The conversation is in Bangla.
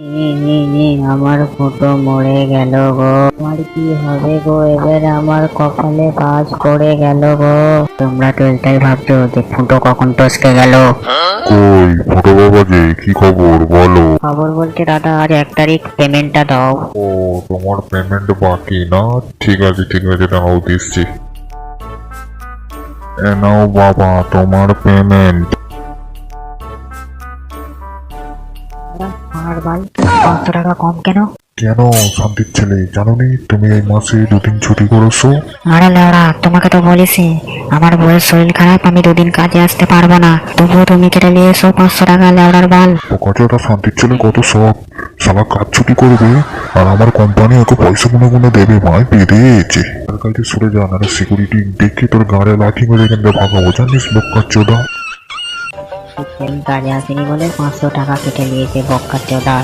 আমার ফুটো মরে গেল গো। আমার কি হবে গো? এবার আমার কপালে বাজ করে গেল গো। তোমরা তো এটাই ভাবছ যে ফুটো কখন টসকে গেল। কই? ছোট বাবা যে কি খবর? বলো। খবর বলতে দাদা আজ এক তারিখ পেমেন্টটা দাও। ও তোমার পেমেন্ট বাকি না? ঠিক আছে ঠিক আছে দাও দিচ্ছি। নাও বাবা তোমার পেমেন্ট। আমার বাল পাঁচশো টাকা কম কেন? কেন শান্তির ছেলে জানো নি তুমি এই মাসে দুদিন ছুটি করেছ? আরে লেওড়া তোমাকে তো বলেছি আমার বউয়ের শরীর খারাপ আমি দুদিন কাজে আসতে পারব না। তবুও তুমি কেটে নিয়ে এসো পাঁচশো টাকা লেওড়ার বাল। পোকাচোটা শান্তির ছেলে কত শখ সালা কাজ ছুটি করবে আর আমার কোম্পানি ওকে পয়সা গুনে গুনে দেবে মায় বেঁধেছে তার কাছে সরে যান আর সিকিউরিটি দেখে তোর গাড়ে লাঠি মেরে এখান থেকে ভাগাবো জানিস বক্কার চোদা কাজে আসেনি বলে পাঁচশো টাকা কেটে নিয়েছে বক্কার চোদা